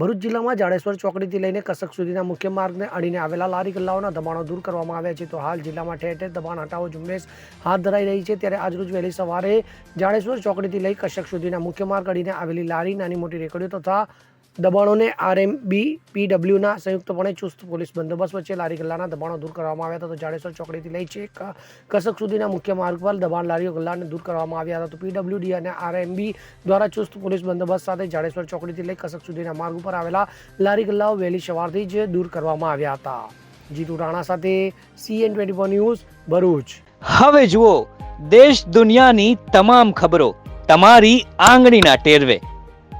ભરૂચ જિલ્લામાં જાડેશ્વર ચોકડીથી લઈને કસક સુધીના મુખ્ય માર્ગને અડીને આવેલા લારી ગલ્લાઓના દબાણો દૂર કરવામાં આવ્યા છે. તો હાલ જિલ્લામાં ઠેર ઠેર દબાણ હટાવો ઝુંબેશ હાથ ધરાઈ રહી છે. ત્યારે આજરોજ વહેલી સવારે જાડેશ્વર ચોકડીથી લઈ કસક સુધીના મુખ્ય માર્ગ અડીને આવેલી લારી, નાની મોટી રેકડીઓ તથા દબાણોને આરએમબી પીડબ્લ્યુના સંયુક્તપણે ચુસ્ત પોલીસ બંદોબસ્ત વચ્ચે લારી ગલ્લાના દબાણો દૂર કરવામાં આવ્યા હતા. તો જાડેશ્વર ચોકડીથી લઈ છે કસક સુધીના મુખ્ય માર્ગ પર દબાણ લારીઓ ગલ્લાને દૂર કરવામાં આવ્યા હતા. તો પીડબ્લ્યુડી અને આરએમબી દ્વારા ચુસ્ત પોલીસ બંદોબસ્ત સાથે જાડેશ્વર ચોકડીથી લઈ કસક સુધીના માર્ગ ઉપર આવેલા લારી ગલ્લાઓ વહેલી સવારથી જ દૂર કરવામાં આવ્યા હતા. જીતુ રાણા સાથે CN twenty four news, Bharuch. હવે જુઓ, દેશ દુનિયાની તમામ ખબરો તમારી આંગળીના ટેરવે.